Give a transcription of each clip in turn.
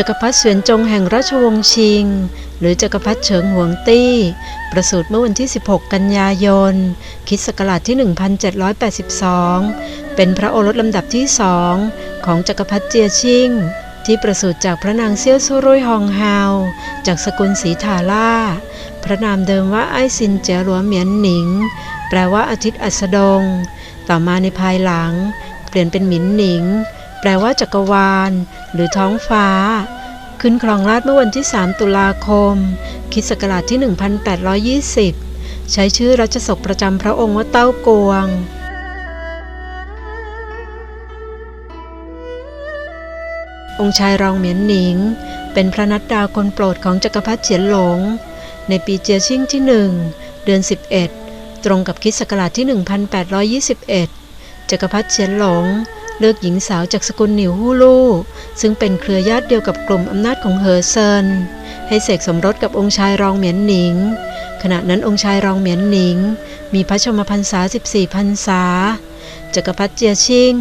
จักรพรรดิเสวียนจงแห่งราชวงศ์ชิง หรือจักรพรรดิเฉิงหวงตี้ ประสูติเมื่อวันที่ 16 กันยายนคริสต์ศักราชที่ 1782 เป็นพระโอรสลำดับที่สองของจักรพรรดิเจียชิง ที่ประสูติจากพระนางเซี่ยวซุรุ่ยฮองฮาว จากสกุลสีทาล่า พระนามเดิมว่าไอซินเจียหลัวเหมียนหนิง แปลว่าอาทิตย์อัสดง ต่อมาในภายหลัง เปลี่ยนเป็นหมินหนิง แปลว่าจักรวาล หรือท้องฟ้า ขึ้นครองราชเมื่อวันที่ 3 ตุลาคมคิสต์ศักราชที่ 1820 ใช้ชื่อรัชสกประจำพระองค์ว่าเต้ากวงองค์ชายรองเหมียนหนิง เป็นพระนัดดาคนโปรดของจักรพรรดิเฉียนหลง ในปีเจียชิ่งที่หนึ่งเดือน 11 ตรงกับคิสต์ศักราชที่ 1821 จักรพรรดิเฉียนหลง เลือกหญิงสาวจากสกุลหนิวฮูลูซึ่งเป็นเครือญาติเดียวกับกลุ่มอำนาจของเหอเซิน ให้เสกสมรสกับองค์ชายรองเหมียนหนิง ขณะนั้นองค์ชายรองเหมียนหนิง มีพระชมพรรษา 14พรรษาจักรพรรดิเจียชิง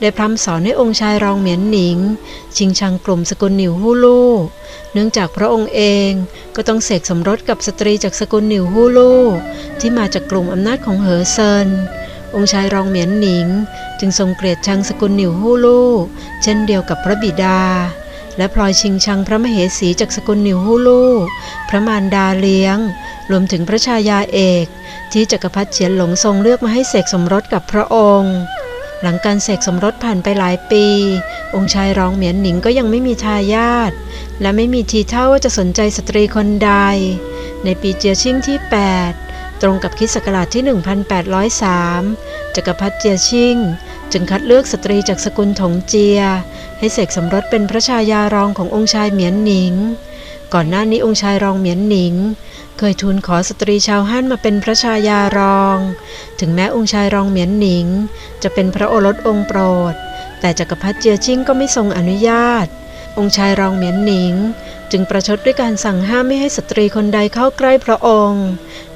ได้พร่ำสอนให้องค์ชายรองเหมียนหนิง ชิงชังกลุ่มสกุลหนิวฮูลูเนื่องจากพระองค์เองก็ต้องเสกสมรสกับสตรีจากสกุลหนิวฮูลูที่มาจากกลุ่มอำนาจของเหอเซิน องค์ชายรองเหมียนหนิง จึงทรงเกลียดชังสกุลหนิวฮู่ลู่ เช่นเดียวกับพระบิดา และพลอยชิงชังพระมเหสีจากสกุลหนิวฮู่ลู่ พระมารดาเลี้ยง รวมถึงพระชายาเอก ที่จักรพรรดิเฉียนหลงทรงเลือกมาให้เสกสมรสกับพระองค์ หลังการเสกสมรสผ่านไปหลายปี องค์ชายรองเหมียนหนิงก็ยังไม่มีทายาทและไม่มีทีท่าว่าจะสนใจสตรีคนใด ในปีเจียชิ่งที่ 8 ตรงกับคริสต์ศักราชที่ 1803 จักรพรรดิเจียชิงจึงคัดเลือกสตรีจากสกุลถงเจีย ให้เสกสมรสเป็นพระชายารองขององค์ชายเหมียนหนิง ก่อนหน้านี้องค์ชายรองเหมียนหนิง เคยทูลขอสตรีชาวฮั่นมาเป็นพระชายารอง ถึงแม้องค์ชายรองเหมียนหนิง จะเป็นพระโอรสองค์โปรด แต่จักรพรรดิเจียชิงก็ไม่ทรงอนุญาต องค์ชายรองเหมียนหนิง จึงประชดด้วยการสั่งห้ามไม่ให้สตรีคนใดเข้าใกล้พระองค์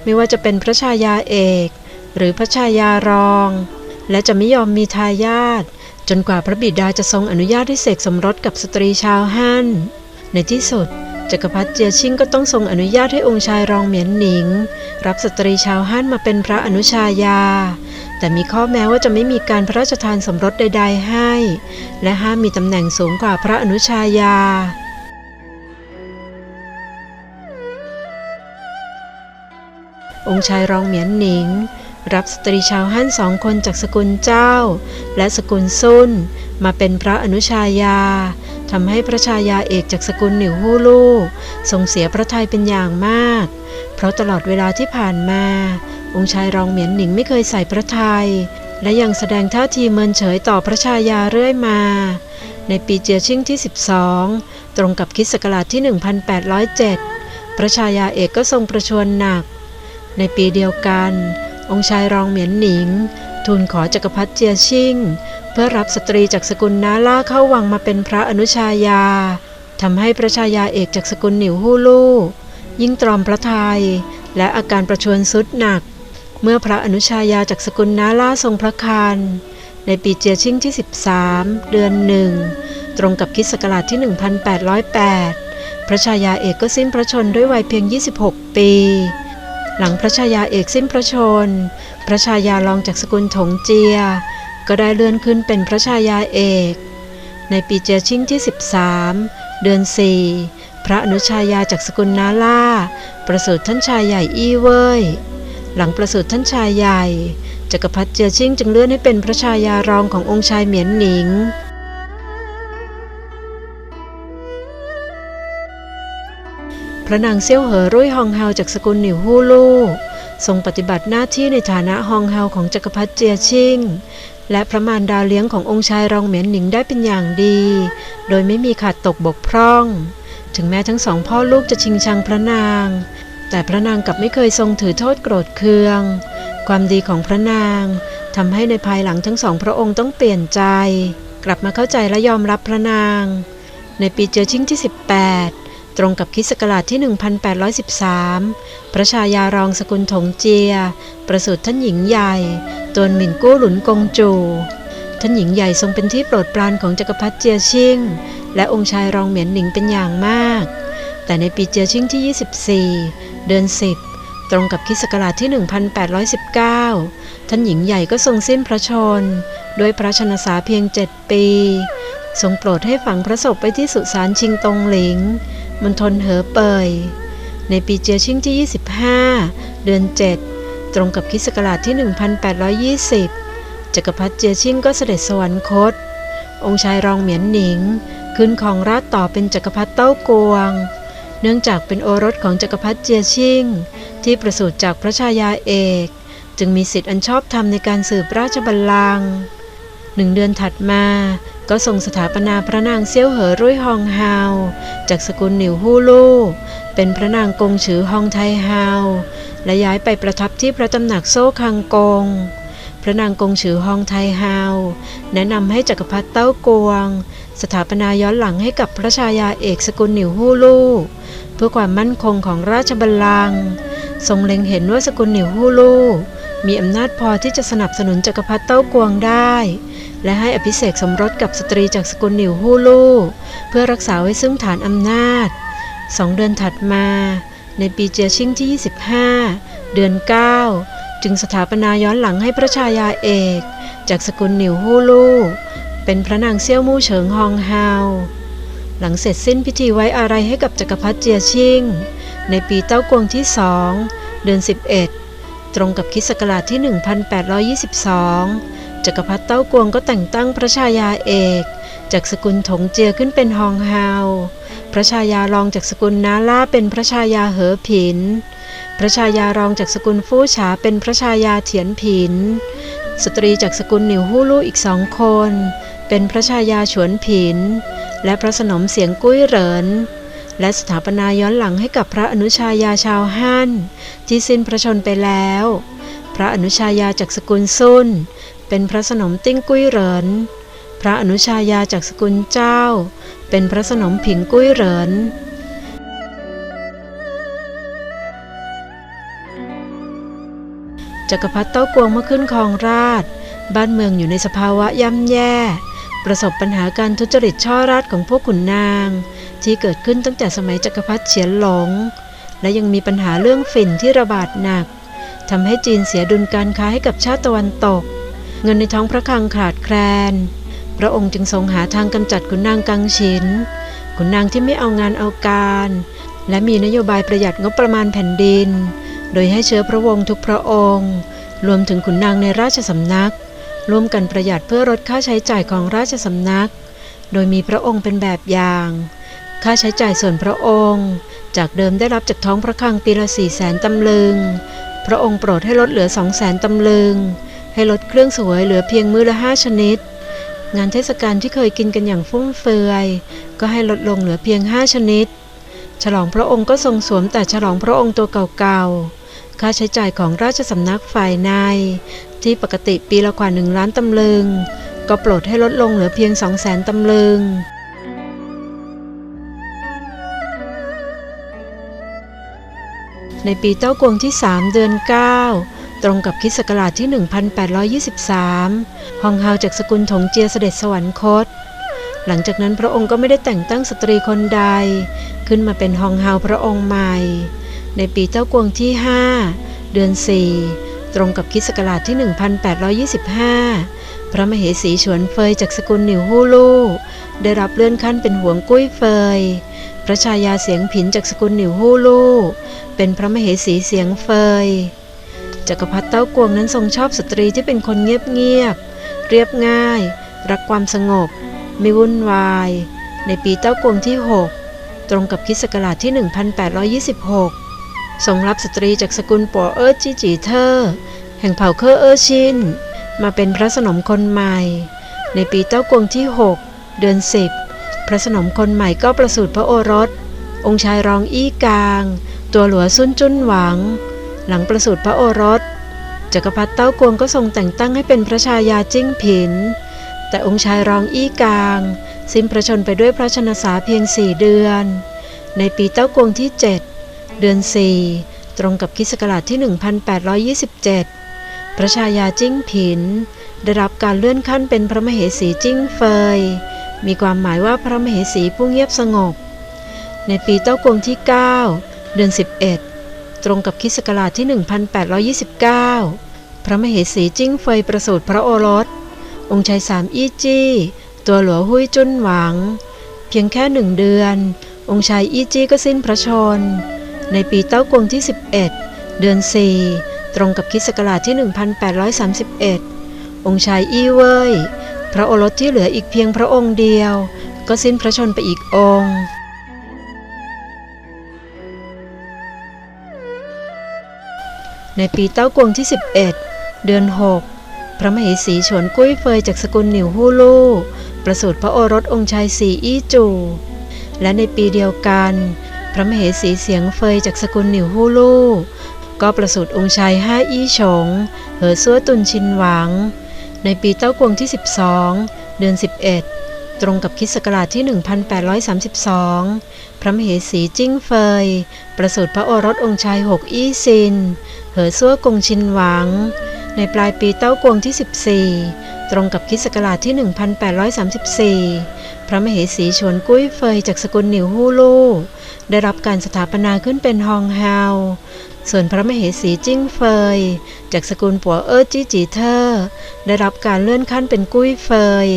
ไม่ว่าจะเป็นพระชายาเอก หรือพระชายารอง และจะไม่ยอมมีทายาทจนกว่าพระบิดาจะทรงอนุญาตให้เสกสมรสกับสตรีชาวฮั่น ในที่สุดจักรพรรดิเจียชิงก็ต้องทรงอนุญาตให้องค์ชายรองเหมียนหนิง รับสตรีชาวฮั่นมาเป็นพระอนุชายา แต่มีข้อแม้ว่าจะไม่มีการพระราชทานสมรสใด ๆให้ และห้ามมีตำแหน่งสูงกว่าพระอนุชายา องค์ชายรองเหมียนหนิง รับสตรีชาวฮั่นสองคนจากสกุลเจ้า และสกุลซุนมาเป็นพระอนุชายาทำให้พระชายาเอกจากสกุลหนิวฮู่ลู่ทรงเสียพระทัยเป็นอย่างมาก เพราะตลอดเวลาที่ผ่านมา องค์ชายรองเหมียนหนิงไม่เคยใส่พระทยัยและยังแสดงท่าทีเมินเฉยต่อพระชายาเรื่อยมา ในปีเจียชิ่งที่ 12 ตรงกับคริสต์ศักราชที่ 1807 พระชายาเอกก็ทรงประชวรหนัก ในปีเดียวกัน องค์ชายรองเหมียนหนิง ทูลขอจักรพรรดิเจียชิ่ง เพื่อรับสตรีจากสกุลนาล่าเข้าวังมาเป็นพระอนุชายาทำให้พระชายาเอกจากสกุลหนิวฮู่ลู่ ยิ่งตรอมพระทยัยและอาการประชวรสุดหนัก เมื่อพระอนุชายาจากสกุลนาล่าทรงพระคานในปีเจียชิ่งที่ 13 เดือนหนึ่งตรงกับคริสต์ศักราชที่ 1808 พระชายาเอกก็สิ้นพระชนด้วยวัยเพียง 26 ปี หลังพระชายาเอกสิ้นพระชน พระชายารองจากสกุลถงเจีย ก็ได้เลื่อนขึ้นเป็นพระชายาเอก ในปีเจียชิ่งที่ 13 เดือน 4 พระอนุชายาจากสกุลนาล่า ประสูติท่านชายใหญ่อี้เว่ยหลังประสูติท่านชายใหญ่จักรพรรดิเจียชิ่งจึงเลื่อนให้เป็นพระชายารองขององค์ชายเหมียนหนิง ระนางเซี่ยวเหอรุ่ยฮองเฮาจากสกุลหนิวฮู่ลู่ทรงปฏิบัติหน้าที่ในฐานะฮองเฮาของจักรพรรดิเจียชิงและพระมารดาเลี้ยงขององค์ชายรองเหมียนหนิงได้เป็นอย่างดี โดยไม่มีขาดตกบกพร่อง ถึงแม้ทั้งสองพ่อลูกจะชิงชังพระนาง แต่พระนางกลับไม่เคยทรงถือโทษโกรธเคือง ความดีของพระนางทำให้ในภายหลังทั้งสองพระองค์ต้องเปลี่ยนใจ กลับมาเข้าใจและยอมรับพระนาง ในปีเจียชิงที่ 18 ตรงกับคิสต์ศักราชที่ 1813 พระชายารองสกุลถงเจีย ประสูติท่านหญิงใหญ่ตวนหมิ่นกู้หลุนกงจู ท่านหญิงใหญ่ทรงเป็นที่โปรดปรานของจักรพรรดิเจียชิง และองค์ชายรองเหมียนหนิงเป็นอย่างมาก แต่ในปีเจียชิงที่ 24 เดือน 10 ตรงกับคิสต์ศักราชที่ 1819 ท่านหญิงใหญ่ก็ทรงสิ้นพระชน ด้วยพระชนสาเพียงเจ็ดปี ทรงโปรดให้ฝังพระศพไปที่สุสานชิงตงหลิง มณฑลเหอเปย ในปีเจียชิงที่ 25 เดือน 7 ตรงกับคิสต์ศักราชที่ 1820 จักรพรรดิเจียชิงก็เสด็จสวรรคต องค์ชายรองเหมียนหนิงขึ้นของราชต่อเป็นจักรพรรดิเต้ากวง เนื่องจากเป็นโอรสของจักรพรรดิเจียชิงที่ประสูติจากพระชายาเอก จึงมีสิทธิอันชอบธรรมในการสืบราชบัลลังก์หนึ่งเดือนถัดมา ก็ทรงสถาปนาพระนางเซี่ยวเหอรุ่ยฮองฮาว จากสกุลหนิวฮูลู่ เป็นพระนางกงฉือฮองไทฮาว และย้ายไปประทับที่พระตำหนักโซ่คังกง พระนางกงฉือฮองไทฮาว แนะนำให้จักรพรรดิเต้ากวง สถาปนาย้อนหลังให้กับพระชายาเอกสกุลหนิวฮูลู่เพื่อความมั่นคงของราชบัลลังก์ทรงเล็งเห็นว่าสกุลหนิวฮูลู่มีอำนาจพอที่จะสนับสนุนจักรพรรดิเต้ากวงได้ และให้อภิเษกสมรสกับสตรีจากสกุลหนิวฮูลู่เพื่อรักษาไว้ซึ่งฐานอำนาจสองเดือนถัดมา ในปีเจียชิงที่ 25 เดือน 9 จึงสถาปนาย้อนหลังให้พระชายาเอก จากสกุลหนิวฮูลู่เป็นพระนางเซี่ยวมู่เฉิงฮองฮาวหลังเสร็จสิ้นพิธีไว้อาลัยให้กับจักรพรรดิเจียชิง ในปีเต้ากวงที่สองเดือน 11 ตรงกับคริสต์ศักราชที่ 1822 จักรพรรดิเต้ากวงก็แต่งตั้งพระชายาเอก จากสกุลถงเจียขึ้นเป็นฮองฮาว พระชายารองจากสกุลนาล่าเป็นพระชายาเหอผิน พระชายารองจากสกุลฟู่ฉาเป็นพระชายาเถียนผิน สตรีจากสกุลหนิวฮู่ลู่อีกสองคน เป็นพระชายาฉวนผิน และพระสนมเสียงกุ้ยเหรินและสถาปนาย้อนหลังให้กับพระอนุชายาชาวฮั่นที่สิ้นพระชนไปแล้ว พระอนุชายาจากสกุลซุน เป็นพระสนมติ้งกุ้ยเหริน พระอนุชายาจากสกุลเจ้า เป็นพระสนมผิงกุ้ยเหรินจักรพรรดิเต้ากวงเมื่อขึ้นครองราช บ้านเมืองอยู่ในสภาวะย่ำแย่ ประสบปัญหาการทุจริตช่อราชของพวกขุนนาง ที่เกิดขึ้นตั้งแต่สมัยจักรพรรดิเฉียนหลง และยังมีปัญหาเรื่องฝิ่นที่ระบาดหนักทำให้จีนเสียดุลการค้าให้กับชาติตะวันตก เงินในท้องพระคลังขาดแคลน พระองค์จึงทรงหาทางกำจัดขุนนางกังฉิน ขุนนางที่ไม่เอางานเอาการ และมีนโยบายประหยัดงบประมาณแผ่นดิน โดยให้เชื้อพระวงศ์ทุกพระองค์ รวมถึงขุนนางในราชสำนัก ร่วมกันประหยัดเพื่อลดค่าใช้จ่ายของราชสำนัก โดยมีพระองค์เป็นแบบอย่าง ค่าใช้จ่ายส่วนพระองค์ จากเดิมได้รับจากท้องพระคลังปีละสี่แสนตำลึง พระองค์โปรดให้ลดเหลือสองแสนตำลึง ให้ลดเครื่องสวยเหลือเพียงมื้อละห้าชนิด งานเทศกาลที่เคยกินกันอย่างฟุ่มเฟือย ก็ให้ลดลงเหลือเพียงห้าชนิด ฉลองพระองค์ก็ทรงสวมแต่ฉลองพระองค์ตัวเก่าๆ ค่าใช้จ่ายของราชสำนักฝ่ายใน ที่ปกติปีละกว่าหนึ่งล้านตำลึง ก็โปรดให้ลดลงเหลือเพียงสองแสนตำลึงในปีเต้ากวงที่ 3 เดือน 9 ตรงกับคิสต์ศักราชที่ 1823 ฮองเฮาจากสกุลถงเจียเสด็จสวรรคต หลังจากนั้นพระองค์ก็ไม่ได้แต่งตั้งสตรีคนใด ขึ้นมาเป็นฮองเฮาพระองค์ใหม่ ในปีเต้ากวงที่ 5 เดือน 4 ตรงกับคิสต์ศักราชที่ 1825 พระมเหสีฉวนเฟยจากสกุลหนิวฮู่ลู่ได้รับเลื่อนขั้นเป็นหวงกุ้ยเฟย พระชายาเสียงผินจากสกุลหนิวฮู่ลู่ เป็นพระมเหสีเสียงเฟย จักรพรรดิเต้ากวงนั้นทรงชอบสตรีที่เป็นคนเงียบๆเรียบง่าย รักความสงบ ไม่วุ่นวาย ในปีเต้ากวงที่ 6 ตรงกับคิสต์ศักราชที่ 1826 ทรงรับสตรีจากสกุลปัวเอิร์จีจีเทอแห่งเผ่าเคอร์เออร์ชินมาเป็นพระสนมคนใหม่ ในปีเต้ากวงที่ 6 เดือน 10 พระสนมคนใหม่ก็ประสูติพระโอรส องค์ชายรองอี้กาง ตัวหลัวซุนจุนหวัง หลังประสูติพระโอรสจักรพรรดิเต้ากวงก็ทรงแต่งตั้งให้เป็นพระชายาจิ้งผิน แต่องค์ชายรองอี้กาง สิ้นพระชนไปด้วยพระชนสาเพียงสี่เดือน ในปีเต้ากวงที่ 7 เดือน 4 ตรงกับคิสต์ศักราชที่ 1827 พระชายาจิ้งผิน ได้รับการเลื่อนขั้นเป็นพระมเหสีจิ้งเฟย มีความหมายว่าพระมเหสีผู้เงียบสงบ ในปีเต้ากวงที่ 9 เดือน 11 ตรงกับคิสต์ศักราชที่ 1829 พระมเหสีจิ้งเฟยประสูติพระโอรส องค์ชายสามอี้จี้ ตัวหลวหุยจุนหวัง เพียงแค่หนึ่งเดือน องค์ชายอี้จี้ก็สิ้นพระชน ในปีเต้ากวงที่ 11 เดือน 4 ตรงกับคิสต์ศักราชที่ 1831 องค์ชายอี้เว่ยพระโอรสที่เหลืออีกเพียงพระองค์เดียว ก็สิ้นพระชนไปอีกองค์ ในปีเต้ากวงที่ 11 เดือน 6 พระมเหสีฉวนกุ้ยเฟยจากสกุลหนิวฮูลู่ ประสูติพระโอรสองค์ชายสีอี้จู และในปีเดียวกัน พระมเหสีเสียงเฟยจากสกุลหนิวฮูลู่ ก็ประสูติองค์ชายห้าอี้ฉง เหอซัวตุนชินหวัง ในปีเต้ากวงที่ 12 เดือน 11 ตรงกับคิศักราชที่ 1832 พระมเหสีจิ้งเฟย ประสูติพระโอรสองค์ชายหกอี้ซิน เหอซัวกงชินหวัง ในปลายปีเต้ากวงที่ 14 ตรงกับคิศักราชที่ 1834 พระมเหสีชวนกุ้ยเฟยจากสกุลหนิวฮูลู่ ได้รับการสถาปนาขึ้นเป็นฮองเฮาส่วนพระมเหสีจิ้งเฟย จากสกุลปัวเออจี้จีเทอร์ได้รับการเลื่อนขั้นเป็นกุ้ยเฟย